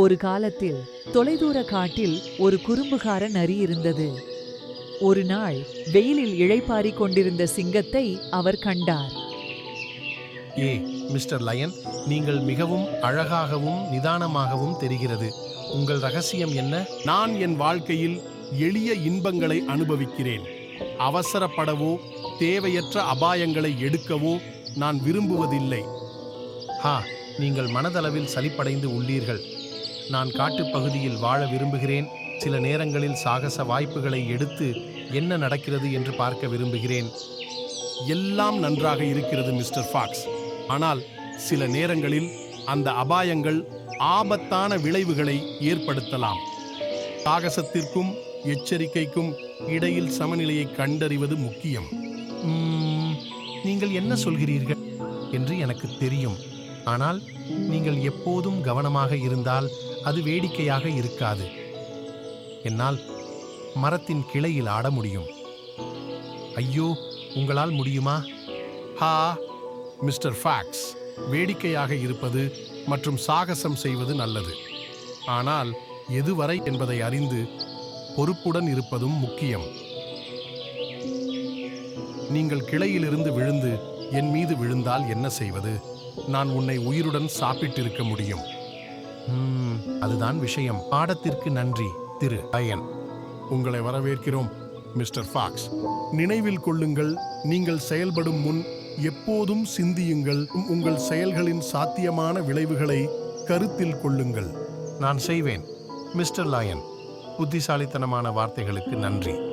ஒரு காலத்தில் தொலைதூர காட்டில் ஒரு குறும்புகார நரி இருந்தது ஒரு நாள் வெயிலில் இளைப்பாறிக் கொண்டிருந்த சிங்கத்தை அவர் கண்டார். ஏ மிஸ்டர் லயன் நீங்கள் மிகவும் அழகாகவும் நிதானமாகவும் தெரிகிறது. உங்கள் ரகசியம் என்ன? நான் என் வாழ்க்கையில் எளிய இன்பங்களை அனுபவிக்கிறேன். அவசரப்படவோ தேவையற்ற அபாயங்களை எடுக்கவோ நான் விரும்புவதில்லை. ஹா நீங்கள் மனதளவில் சலிப்படைந்து உள்ளீர்கள். நான் காட்டுப் பகுதியில் வாழ விரும்புகிறேன். சில நேரங்களில் சாகச வாய்ப்புகளை எடுத்து என்ன நடக்கிறது என்று பார்க்க விரும்புகிறேன். எல்லாம் நன்றாக இருக்கிறது மிஸ்டர் ஃபாக்ஸ். ஆனால் சில நேரங்களில் அந்த அபாயங்கள் ஆபத்தான விளைவுகளை ஏற்படுத்தலாம். சாகசத்திற்கும் எச்சரிக்கைக்கும் இடையில் சமநிலையை கண்டறிவது முக்கியம். நீங்கள் என்ன சொல்கிறீர்கள் என்று எனக்கு தெரியும். ஆனால் நீங்கள் எப்போதும் கவனமாக இருந்தால் அது வேடிக்கையாக இருக்காது. என்னால் மரத்தின் கிளையில் ஆட முடியும். ஐயோ உங்களால் முடியுமா? ஹா மிஸ்டர் ஃபாக்ஸ் வேடிக்கையாக இருப்பது மற்றும் சாகசம் செய்வது நல்லது. ஆனால் எதுவரை என்பதை அறிந்து பொறுப்புடன் இருப்பதும் முக்கியம். நீங்கள் கிளையிலிருந்து விழுந்து என் மீது விழுந்தால் என்ன செய்வது? நான் உன்னை உயிருடன் சாப்பிட்டிருக்க முடியும். அதுதான் விஷயம். பாடத்திற்கு நன்றி திரு அயன். உங்களை வரவேற்கிறோம் மிஸ்டர் ஃபாக்ஸ். நினைவில் கொள்ளுங்கள் நீங்கள் செயல்படும் முன் எப்போதும் சிந்தியுங்கள் உங்கள் செயல்களின் சாத்தியமான விளைவுகளை கருத்தில் கொள்ளுங்கள். நான் செய்வேன் மிஸ்டர் லயன். புத்திசாலித்தனமான வார்த்தைகளுக்கு நன்றி.